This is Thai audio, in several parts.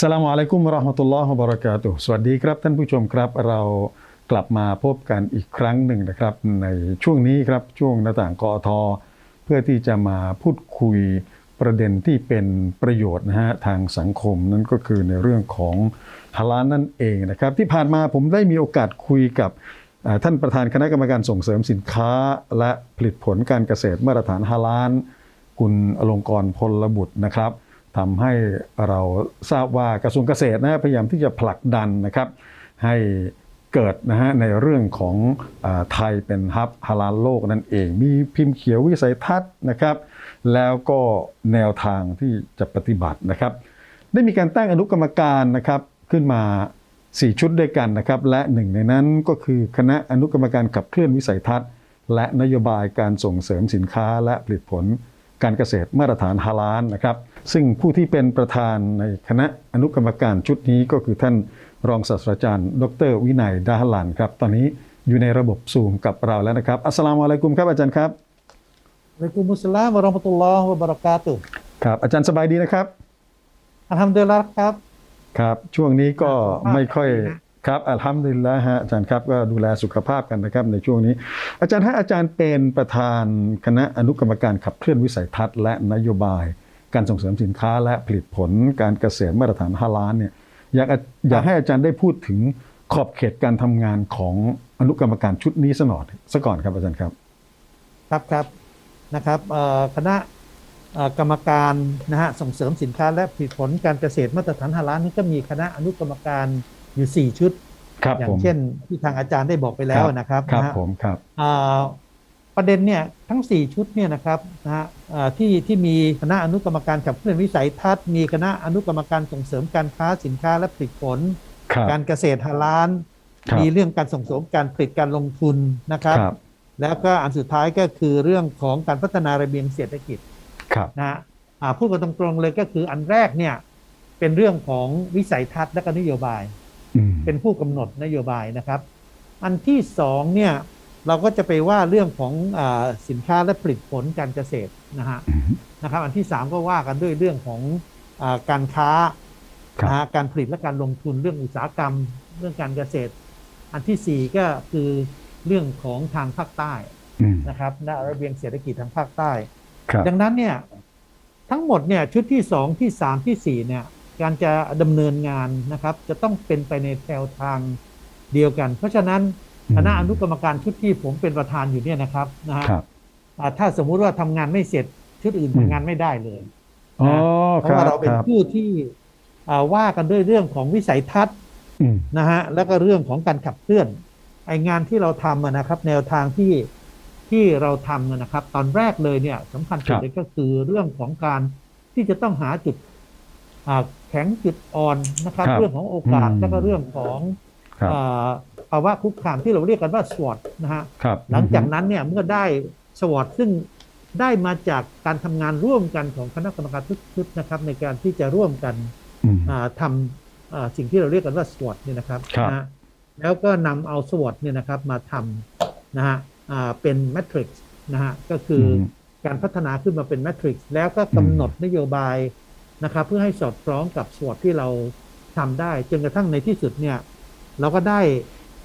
สลามุอะลัยกุมราะห์มะตุลลอฮ์บะเราะกาตุสวัสดีครับท่านผู้ชมครับ เรากลับมาพบกันอีกครั้งหนึ่งนะครับ ในช่วงนี้ครับช่วงหน้าต่างกอทอ เพื่อที่จะมาพูดคุยประเด็นที่เป็นประโยชน์นะฮะทางสังคมนั่นก็คือในเรื่องของฮาลาลนั่นเองนะครับ ที่ผ่านมาผมได้มีโอกาสคุยกับท่านประธานคณะกรรมการส่งเสริมสินค้า และผลิตผลการเกษตรมาตรฐานฮาลาลคุณอลงกรณ์พลบุตรนะครับ ทำให้เราทราบว่ากระทรวงเกษตรนะพยายามที่จะผลักดันนะครับให้เกิดนะฮะในเรื่องของอไทยเป็นฮับฮาลาลโลกนั่นเอง มีพิมพ์เขียววิสัยทัศน์นะครับ แล้วก็แนวทางที่จะปฏิบัตินะครับ ได้มีการตั้งอนุกรรมการนะครับขึ้นมา 4 ชุดด้วยกันนะครับ และหนึ่งในนั้นก็คือคณะอนุกรรมการขับเคลื่อนวิสัยทัศน์ และนโยบายการส่งเสริมสินค้าและผลิตผลการเกษตรมาตรฐานฮาลาลนะครับ ซึ่งผู้ที่เป็นประธานในคณะอนุกรรมการชุดนี้ก็คือท่านรองศาสตราจารย์ ดร วินัยดาฮลันครับ ตอนนี้อยู่ในระบบซูมกับเราแล้วนะครับ อัสสลามุอะลัยกุมครับอาจารย์ครับวะลัยกุมุสสลามวะเราะห์มะตุลลอฮ์วะบะเราะกาตุฮ์ครับ อาจารย์สบายดีนะครับอัลฮัมดุลิลละห์ครับครับ ช่วงนี้ก็สุขภาพไม่ค่อยดีนะครับอัลฮัมดุลิลละฮะอาจารย์ครับก็ดูแลสุขภาพกันนะครับในช่วงนี้ อาจารย์ฮะอาจารย์เป็นประธานคณะอนุกรรมการขับเคลื่อนวิสัยทัศน์และนโยบาย การส่งเสริมสินค้าและผลิตผลการเกษตรมาตรฐานฮาลาลเนี่ยอยากอยากให้อาจารย์ได้พูดถึงขอบเขตการทำงานของอนุกรรมการชุดนี้ซะหน่อยซะก่อนครับอาจารย์ครับ ครับครับนะครับเอ่อคณะเอ่อกรรมการนะฮะส่งเสริมสินค้าและผลิตผลการเกษตรมาตรฐานฮาลาลนี่ก็มีคณะอนุกรรมการอยู่ 4 ชุดครับอย่าผงมเช่นที่ทางอาจารย์ได้บอกไปแล้วนะครับครับนะฮะผมครับอ่า ประเด็นเนี่ยทั้ง 4 ชุดเนี่ยนะครับนะฮะอ่าที่ที่มีคณะอนุกรรมการขับเคลื่อนวิสัยทัศน์มีคณะอนุกรรมการส่งเสริมการค้าสินค้าและผลิตผลครับการเกษตรฮาลาลครับมีเรื่องการส่งเสริมการผลิตการลงทุนนะครับครับแล้วก็อันสุดท้ายก็คือเรื่องของการพัฒนาระเบียงเศรษฐกิจครับนะฮะอ่าพูดกันตรงๆเลยก็คืออันแรกเนี่ยเป็นเรื่องของวิสัยทัศน์และก็นโยบายอืมเป็นผู้กำหนดนโยบายนะครับ อันที่สองเนี่ย เราก็จะไปว่าเรื่องของอาสินค้าและผลิตผลการเกษตรนะฮะอืมนะครับ อันที่สามก็ว่ากันด้วยเรื่องของอาการค้าครับนะฮะการผลิตและการลงทุนเรื่องอุตสาหกรรม เรื่องการเกษตร อันที่สี่ก็คือเรื่องของทางภาคใต้อืมนะครับและระเบียงเศรษฐกิจทางภาคใต้ครับดังนั้นเนี่ยทั้งหมดเนี่ยชุดที่สองที่สามที่สี่เนี่ยการจะดำเนินงานนะครับ จะต้องเป็นไปในแนวทางเดียวกัน เพราะฉะนั้น คณะอนุกรรมการชุดที่ผมเป็นประธานอยู่เนี่ยนะครับนะฮะครับอ่าถ้าสมมุติว่าทำงานไม่เสร็จชุดอื่นอืมทำงานไม่ได้เลยอ๋อเพคราะรับว่าเราเป็คนรับผู้ที่อ่าว่ากันด้วยเรื่องของวิสัยทัศน์อืมนะฮะแล้วก็เรื่องของการขับเคลื่อนไองานที่เราทำอะนะครับ แนวทางที่ที่เราทำอะนะครับ ตอนแรกเลยเนี่ยสำคัญสุดเลยก็คือเรื่องของการที่จะต้องหาจุดอ่าแข็งจุดอ่อนนะครับ เรื่องของโอกาสแล้วก็เรื่องของครับอ่า ภาวะคุกคามที่เราเรียกกันว่าสวอตนะฮะครับหลังจากนั้นเนี่ยเมื่อได้สวอตซึ่งได้มาจากการทำงานร่วมกันของคณะกรรมการทุกชุดนะครับ ในการที่จะร่วมกันอืมอ่าทำอ่าสิ่งที่เราเรียกกันว่า SWOT เนี่ยนะครับครับนะฮะแล้วก็นำเอา SWOT เนี่ยนะครับมาทำนะฮะอ่าเป็น Matrix นะฮะก็คืออมการพัฒนาขึ้นมาเป็น Matrix แล้วก็กำหนดนโยบายนะครับเพื่อให้สอดคล้องกับ SWOT ที่เราทำได้ จนกระทั่งในที่สุดเนี่ย เราก็ได้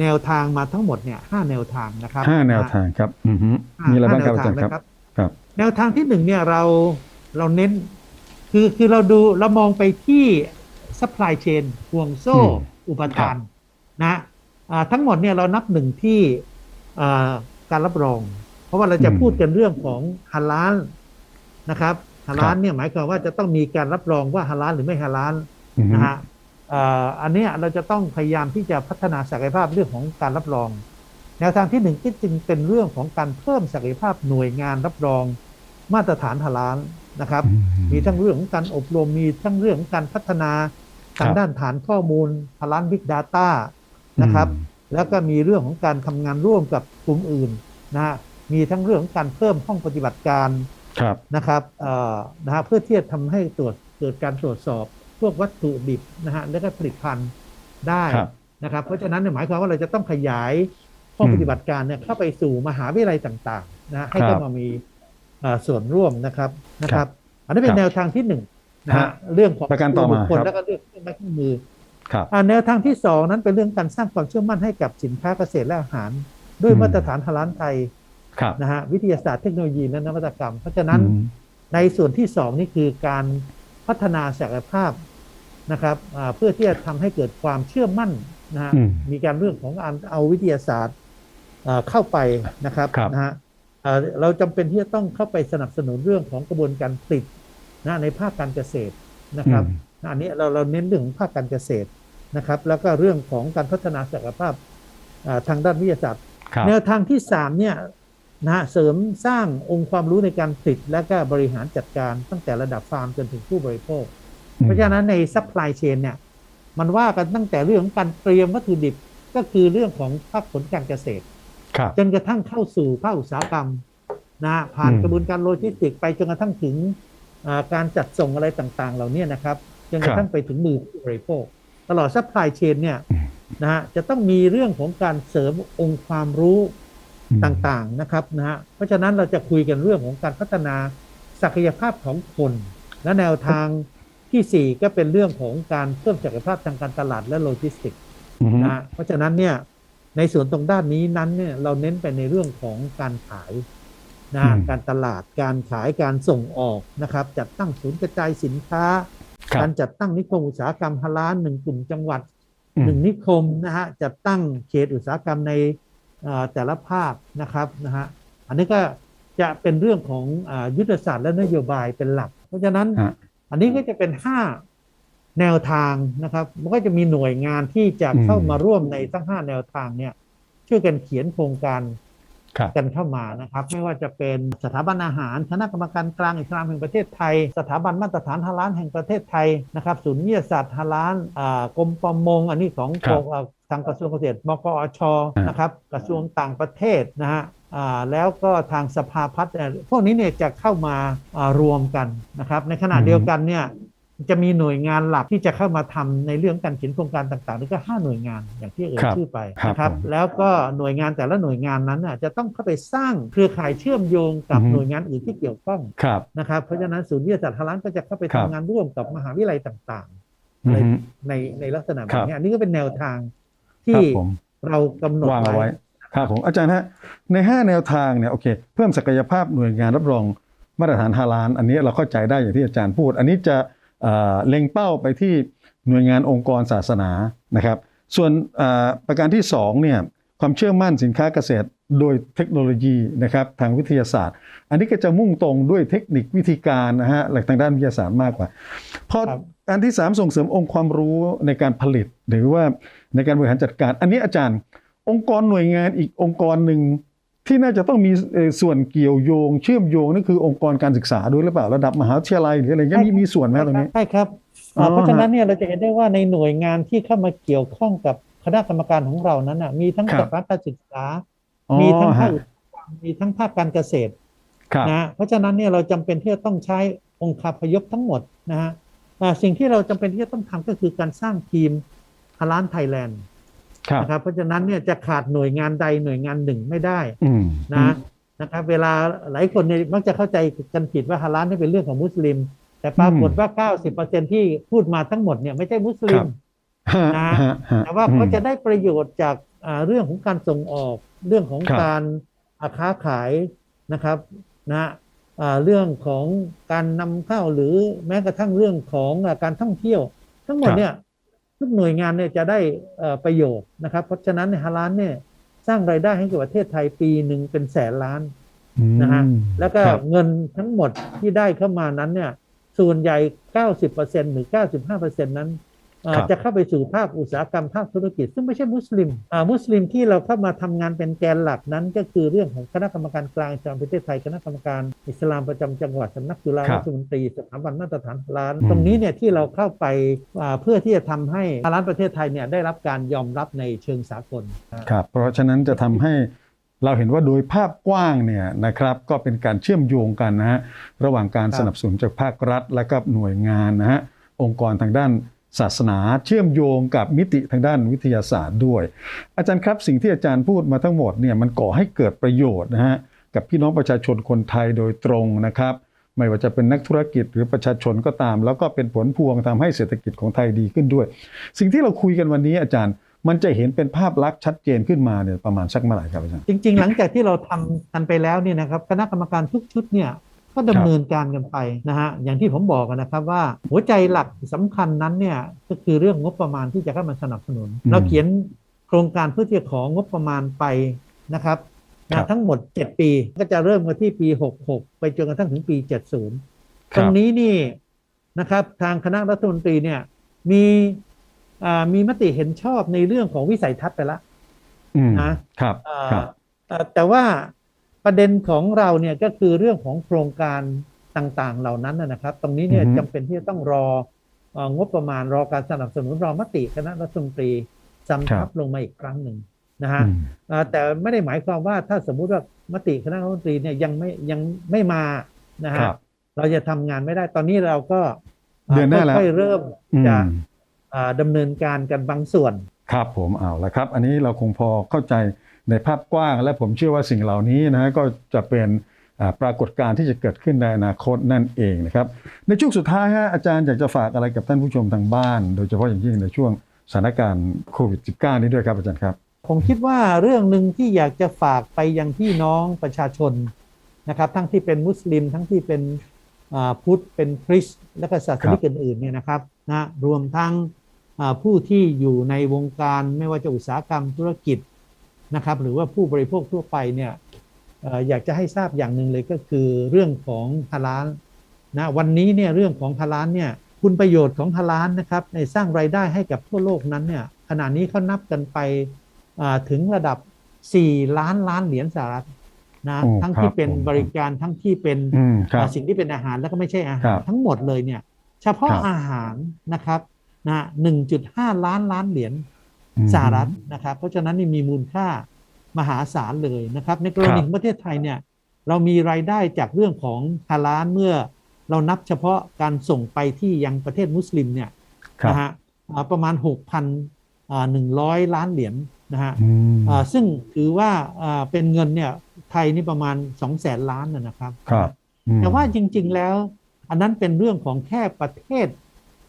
แนวทางมาทั้งหมดเนี่ยห้าแนวทางนะครับห้าแนวทางครับอือฮึอ่ามีอะไรบ้างครับห้อาจารย์แนวคทรับนะครับ แนวทางที่หนึ่งเนี่ยเราเราเน้นคือคือเราดูเรามองไปที่ supply chain ห่วงโซ่อืมอุปทานนะอ่าทั้งหมดเนี่ยเรานับหนึ่งที่อ่าการรับรอง เพราะว่าเราจะอืมพูดกันเรื่องของฮาลาลนะครับฮาลาครัลบเนี่ยหมายความว่าจะต้องมีการรับรองว่าฮาลาลหรือไม่ฮาลาลอือฮึนะฮะ อ่าอันเนี้ยเราจะต้องพยายามที่จะพัฒนาศักยภาพเรื่องของการรับรอง แนวทางที่หนึ่งก็จึงเป็นเรื่องของการเพิ่มศักยภาพหน่วยงานรับรอง มาตรฐานฮาลาลนะครับอืมีทั้งเรื่องของการอบรมมีทั้งเรื่องของการพัฒนาทางครับด้านฐานข้อมูลฮาลาลบิ๊กดาต้านะครับอืมแล้วก็มีเรื่องของการทำงานร่วมกับกลุ่มอื่นนะฮะมีทั้งเรื่องของการเพิ่มห้องปฏิบัติการครับนะครับเอ่อนะฮะเพื่อที่จะทำให้ตรวจเกิดการตรวจสอบ พวกวัตถุดิบนะฮะและก็ผลิตภัณฑ์ได้ครับนะครับ เพราะฉะนั้นเนี่ยหมายความว่าเราจะต้องขยายห้องอืมปฏิบัติการเนี่ยเข้าไปสู่มหาวิทยาลัยต่างๆนะฮะให้ครับเข้ามามีเอ่อส่วนร่วมนะครับนะคครัรับบอันนี้นเป็ครันบแนวทางที่หนึ่งนะฮะฮะเรื่องของประการต่อมาบุคคลครับแล้วก็เรื่องเครื่องไม้เครื่องมือครับอ่าแนวทางที่สองนั้นเป็นเรื่องการสร้างความเชื่อมั่นให้กับสินค้าเกษตรและอาหาร ด้วยอืมมาตรฐานฮาลาลไทยครับนะฮะวิทยาศาสตร์เทคโนโลยีและนวัตกรรม เพราะฉะนั้นอืมในส่วนที่สองนี่คือการพัฒนาศักยภาพ นะครับอ่าเพื่อที่จะทำให้เกิดความเชื่อมั่นนะฮะอืมมีการเรื่องของการเอาวิทยาศาสตร์อ่าเข้าไปนะครับครับนะฮะอ่าเราจำเป็นที่จะต้องเข้าไปสนับสนุนเรื่องของกระบวนการผลิตนะในภาคการเกษตรนะครับอืมอันนี้เราเราเน้นเรื่องของภาคการเกษตรนะครับ แล้วก็เรื่องของการพัฒนาศักยภาพอ่าทางด้านวิทยาศาสตร์ครับแนวทางที่สามเนี่ยนะฮะเสริมสร้างองค์ความรู้ในการผลิตและก็บริหารจัดการตั้งแต่ระดับฟาร์มจนถึงผู้บริโภค เพราะฉะนั้นในซัพพลายเชนเนี่ย มันว่ากันตั้งแต่เรื่องของการเตรียมวัตถุดิบก็คือเรื่องของภาคผลการเกษตรครับจนกระทั่งเข้าสู่ภาคอุตสาหกรรมนะฮะผ่านอืมกระบวนการโลจิสติกส์ไปจนกระทั่งถึงอ่าการจัดส่งอะไรต่างๆ เหล่านี้นะครับจนกระทั่งไปถึงมือผู้บริโภค ตลอดซัพพลายเชนเนี่ยอืมนะฮะจะต้องมีเรื่องของการเสริมองค์ความรู้อืมต่างๆนะครับนะฮะเพราะฉะนั้นเราจะคุยกันเรื่องของการพัฒนาศักยภาพของคน และแนวทาง ทีสี่ 4 ก็เป็นเรื่องของการเพิ่มศักยภาพทางการตลาดและโลจิสติกส์อืมนะฮะเพราะฉะนั้นเนี่ยในส่วนตรงด้านนี้นั้นเนี่ยเราเน้นไปในเรื่องของการขายนะฮะการตลาดการขายการส่งออกนะครับ จัดตั้งศูนย์กระจายสินค้าครับการจัดตั้งนิคมอุตสาหกรรมฮาลาลหนึ่งกลุ่มจังหวัดอืมหนึ่งนิคมนะฮะจัดตั้งเขตอุตสาหกรรมในเอ่อแต่ละภาคนะครับนะฮะอันนี้ก็จะเป็นเรื่องของอายุทธศาสตร์และนโยบายเป็นหลัก เพราะฉะนั้นฮะ อันนี้ก็จะเป็นห้าแนวทางนะครับ มันก็จะมีหน่วยงานที่จะเข้ามาร่วมในทั้งห้าแนวทางเนี่ย ช่วยกันเขียนโครงการครับกันเข้ามานะครับ ไม่ว่าจะเป็นสถาบันอาหารคณะกรรมการกลางอิสลามแห่งประเทศไทย สถาบันมาตรฐานฮาลาลแห่งประเทศไทยนะครับ ศูนย์วิทยาศาสตร์ฮาลาลอ่ากรมประมง อันนี้ของครับกรมอ่าทางกระทรวงเกษตรมกอชอ่านนะครับ กระทรวงต่างประเทศนะฮะอ่า แล้วก็ทางสภาพัฒน์เนี่ยพวกนี้เนี่ยจะเข้ามาอ่ารวมกันนะครับในขณะเดียวกันเนี่ยจะมีหน่วยงานหลักที่จะเข้ามาทำในเรื่องการเขียนโครงการต่างๆนี่ก็ห้าหน่วยงานอย่างที่เอ่ยครับชื่อไปครับนะครับผมแล้วก็หน่วยงานแต่ละหน่วยงานนั้นน่ะจะต้องเข้าไปสร้างเครือข่ายเชื่อมโยงกับอือฮึหน่วยงานอื่นที่เกี่ยวข้องครับนะครับเพราะฉะนั้นศูนย์วิทยาศาสตร์ฮาลานก็จะเข้าไปครัทำบงานร่วมกับมหาวิทยาลัยต่างๆอืในมในในลักษณะแบครับบนี้อันนี้ก็เป็นแนวทางคที่รับผมเรากำหนดวางเอาไว้ไว้ ครับผมอาจารย์ฮะใน 5 แนวทางเนี่ยโอเค เพิ่มศักยภาพหน่วยงานรับรองมาตรฐานฮาลาลอันนี้เราเข้าใจได้อย่างที่อาจารย์พูด อันนี้จะเอ่อเล็งเป้าไปที่หน่วยงานองค์กรศาสนานะครับ ส่วนเอ่อประการที่2เนี่ยความเชื่อมั่นสินค้าเกษตรโดยเทคโนโลยีนะครับทางวิทยาศาสตร์ อันนี้ก็จะมุ่งตรงด้วยเทคนิควิธีการนะฮะหลักทางด้านวิทยาศาสตร์มากกว่าพอครับอันที่ 3 ส่งเสริมองค์ความรู้ในการผลิต หรือว่าในการบริหารจัดการ อันนี้อาจารย์ องค์กรหน่วยงานอีกองค์กรหนึ่งที่น่าจะต้องมีเอ่อส่วนเกี่ยวโยง เชื่อมโยงนั่นคือองค์กรการศึกษาด้วยหรือเปล่าระดับมหาวิทยาลัยหรืออะไรเงี้ยมีมีส่วนไหมตรงนี้ใช่ครับอ๋ออ่าเพราะฉะนั้นเนี่ยเราจะเห็นได้ว่าในหน่วยงานที่เข้ามาเกี่ยวข้องกับคณะกรรมการของเรานั้นนะมีทั้งครับสถาบันการศึกษาอ๋อมีทั้งภาคฮะอุตสาหกรรมมีทั้งภาคการเกษตรครับนะเพราะฉะนั้นเนี่ยเราจำเป็นที่จะต้องใช้องค์คาพยพทั้งหมดนะฮะอ่าสิ่งที่เราจำเป็นที่จะต้องทำก็คือการสร้างทีมฮาลานไทยแลนด์ครับ นะครับเพราะฉะนั้นเนี่ยจะขาดหน่วยงานใดหน่วยงานหนึ่งไม่ได้อืมนะนะครับเวลาหลายคนเนี่ยมักจะเข้าใจกันผิดว่าฮาลานนี่เป็นเรื่องของมุสลิม แต่ปรากฏว่า 90%ที่พูดมาทั้งหมดเนี่ยไม่ใช่มุสลิมฮะนะฮะฮะแต่ว่าเขาจะได้ประโยชน์จากอ่าเรื่องของการส่งออกเรื่องของครับการอ่าค้าขายนะครับนะฮะอ่าเรื่องของการนำเข้าหรือแม้กระทั่งเรื่องของอ่าการท่องเที่ยว ทั้งหมดเนี่ย ทุกหน่วยงานเนี่ยจะได้เอ่อประโยชน์นะครับ เพราะฉะนั้นในฮาลานเนี่ยสร้างรายได้ให้กับประเทศไทยปีหนึ่งเป็นแสนล้านนะฮะอืมแล้วก็ครับเงินทั้งหมดที่ได้เข้ามานั้นเนี่ยส่วนใหญ่ 90%หรือ 95%นั้นเอ่อครับ จะเข้าไปสู่ภาคอุตสาหกรรมภาคธุรกิจ ซึ่งไม่ใช่มุสลิมอ่ามุสลิมที่เราเข้ามาทำงานเป็นแกนหลักนั้น ก็คือเรื่องของคณะกรรมการกลางอิสลามประเทศไทยคณะกรรมการอิสลามประจำจังหวัดสำนักจุฬาครัรับฐมนตรีสถาบันมาตรฐานร้านอืมตรงนี้เนี่ยที่เราเข้าไปอ่าเพื่อที่จะทำให้ร้านประเทศไทยเนี่ยได้รับการยอมรับในเชิงสากลครับเพราะฉะนั้นจะทำให้เราเห็นว่าโดยภาพกว้างเนี่ยนะครับก็เป็นการเชื่อมโยงกันนะฮะระหว่างการครับสนับสนุนจากภาครัฐ และก็หน่วยงานนะฮะองค์กรทางด้าน ศาสนาเชื่อมโยงกับมิติทางด้านวิทยาศาสตร์ด้วย อาจารย์ครับสิ่งที่อาจารย์พูดมาทั้งหมดเนี่ยมันก่อให้เกิดประโยชน์นะฮะกับพี่น้องประชาชนคนไทยโดยตรงนะครับ ไม่ว่าจะเป็นนักธุรกิจหรือประชาชนก็ตาม แล้วก็เป็นผลพวงทำให้เศรษฐกิจของไทยดีขึ้นด้วย สิ่งที่เราคุยกันวันนี้อาจารย์มันจะเห็นเป็นภาพลักษณ์ชัดเจนขึ้นมาเนี่ยประมาณสักเมื่อไหร่ครับอาจารย์จริง ๆ หลังจากที่เราทำกันไปแล้วเนี่ยนะครับคณะกรรมการทุกชุดเนี่ย ก็ดำเนินการกันไปนะฮะอย่างที่ผมบอกนะครับว่าหัวใจหลักสำคัญนั้นเนี่ยก็คือเรื่องงบประมาณที่จะเข้ามาสนับสนุนอืมเราเขียนโครงการเพื่อที่จะของงบประมาณไปนะครับครันะบทั้งหมด 7 ปีก็จะเริ่มกันที่ปี 66 ไปจนกระทั่งถึงปี 70คตรัรบงนี้นี่นะครับทางคณะรัฐมนตรีเนี่ยมีอ่ามีมติเห็นชอบในเรื่องของวิสัยทัศน์ไปแล้วอืมนะครับอ่าครับเอ่อแต่ว่า ประเด็นของเราเนี่ยก็คือเรื่องของโครงการต่างๆ เหล่านั้นนะนะครับ ตรงนี้เนี่ยอือฮึจำเป็นที่จะต้องรอเอ่องบประมาณรอการสนับสนุนรอมติคณะรัฐมนตรีซ้ำทับลงมาอีกครั้งหนึ่งนะฮะอืมอ่าแต่ไม่ได้หมายความว่าถ้าสมมุติว่ามติคณะรัฐมนตรีเนี่ยยังไม่ยังไม่มานะคฮะรับเราจะทำงานไม่ได้ตอนนี้เราก็เดือนหน้าแล้วค่อยๆเริ่มอืมจะอ่าดำเนินการกันบางส่วน ครับผมเอาละครับ อันนี้เราคงพอเข้าใจ ในภาพกว้าง และผมเชื่อว่าสิ่งเหล่านี้นะก็จะเป็นปรากฏการณ์ที่จะเกิดขึ้นในอนาคตนั่นเองนะครับ ในช่วงสุดท้ายฮะอาจารย์อยากจะฝากอะไรกับท่านผู้ชมทางบ้าน โดยเฉพาะอย่างยิ่งในช่วงสถานการณ์โควิด -19 นี้ด้วยครับอาจารย์ครับ ผมคิดว่าเรื่องหนึ่งที่อยากจะฝากไปยังพี่น้องประชาชนนะครับ ทั้งที่เป็นมุสลิม ทั้งที่เป็นพุทธเป็นคริสต์และก็ศาสนิกอื่นๆเนี่ยนะครับนะรวมทั้งผู้ที่อยู่ในวงการไม่ว่าจะอุตสาหกรรมธุรกิจ นะครับหรือว่าผู้บริโภคทั่วไปเนี่ยเอ่ออยากจะให้ทราบอย่างหนึ่งเลยก็คือเรื่องของฮาลาลนะวันนี้เนี่ยเรื่องของฮาลาลเนี่ยคุณประโยชน์ของฮาลาลนะครับในสร้างรายได้ให้กับทั่วโลกนั้นเนี่ยขณะนี้เขานับกันไปอ่าถึงระดับ 4 ล้านล้านเหรียญสหรัฐนะโอ้ทั้งครับที่เป็นผมบริการทั้งที่เป็นอืมครับอ่าสิ่งที่เป็นอาหารแล้วก็ไม่ใช่อาครัหารบทั้งหมดเลยเนี่ยเฉพาะครับอาหารนะครับนะ1.5ล้านล้านเหรียญอืม สหรัฐนะครับ เพราะฉะนั้นนี่มีมูลค่ามหาศาลเลยนะครับ ในกรณีครับของประเทศไทยเนี่ยเรามีรายได้จากเรื่องของฮาลาลเมื่อเรานับเฉพาะการส่งไปที่ยังประเทศมุสลิมเนี่ยครับนะฮะอ่าประมาณ 6,100 ล้านเหรียญนะฮะอืมอ่าซึ่งถือว่าอ่าเป็นเงินเนี่ยไทยนี่ประมาณ 2 0 0แสนล้านนะนะครับครับอืมแต่ว่าจริงๆแล้ว อันนั้นเป็นเรื่องของแค่ประเทศ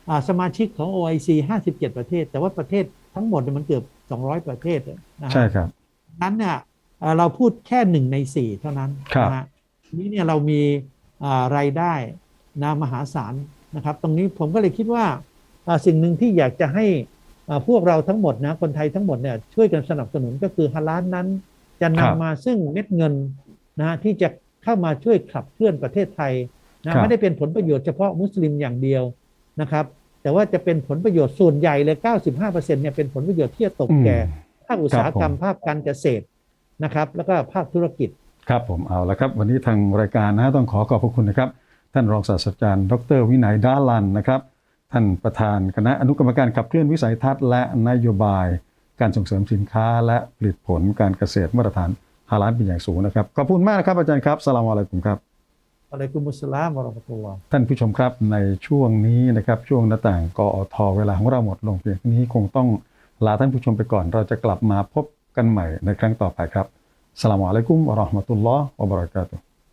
อ่าสมาชิกของ OIC 57 ประเทศ แต่ว่าประเทศ ทั้งหมดเนี่ยมันเกือบ 200 ประเทศนะฮะใช่ครับนั้นเนี่ยเอ่อเราพูดแค่หนึ่งในสี่เท่านั้นครับนะฮะนี้เนี่ยเรามีอ่ารายได้นะมหาศาลนะครับ ตรงนี้ผมก็เลยคิดว่าอ่าสิ่งหนึ่งที่อยากจะให้อ่าพวกเราทั้งหมดนะคนไทยทั้งหมดเนี่ยช่วยกันสนับสนุนก็คือฮาลาลนั้น จะครับนำมาซึ่งเม็ดเงินนะฮะที่จะเข้ามาช่วยขับเคลื่อนประเทศไทยครันะบไม่ได้เป็นผลประโยชน์เฉพาะมุสลิมอย่างเดียวนะครับ แต่ว่าจะเป็นผลประโยชน์ส่วนใหญ่เลย 95%เนี่ยเป็นผลประโยชน์ที่จะตกแก่ภาคอุตสาหกรรมภาคการเกษตรนะครับ แล้วก็ภาคธุรกิจ ครับผมเอาละครับ วันนี้ทางรายการนะต้องขอขอบพระคุณนะครับ ท่านรองศาสตราจารย์ ดร วินัยดาลันนะครับ ท่านประธานคณะอนุกรรมการขับเคลื่อนวิสัยทัศน์และนโยบาย การส่งเสริมสินค้า และผลิตผลการเกษตรมาตรฐานฮาลาลเป็นอย่างสูงนะครับขอบคุณมากนะครับอาจารย์ครับสลามอะลัยกุมครับอะ ลัยกุมุสลามวะราะมตุลลอฮ์ท่านผู้ชมครับในช่วงนี้นะครับช่วงหน้าต่างกอทเวลาของเราหมดลงเพียงนี้คงต้องลาท่านผู้ชมไปก่อน เราจะกลับมาพบกันใหม่ในครั้งต่อไปครับสลามอะลัยกุมวะรอมตุลลอฮ์วะบรากาตุ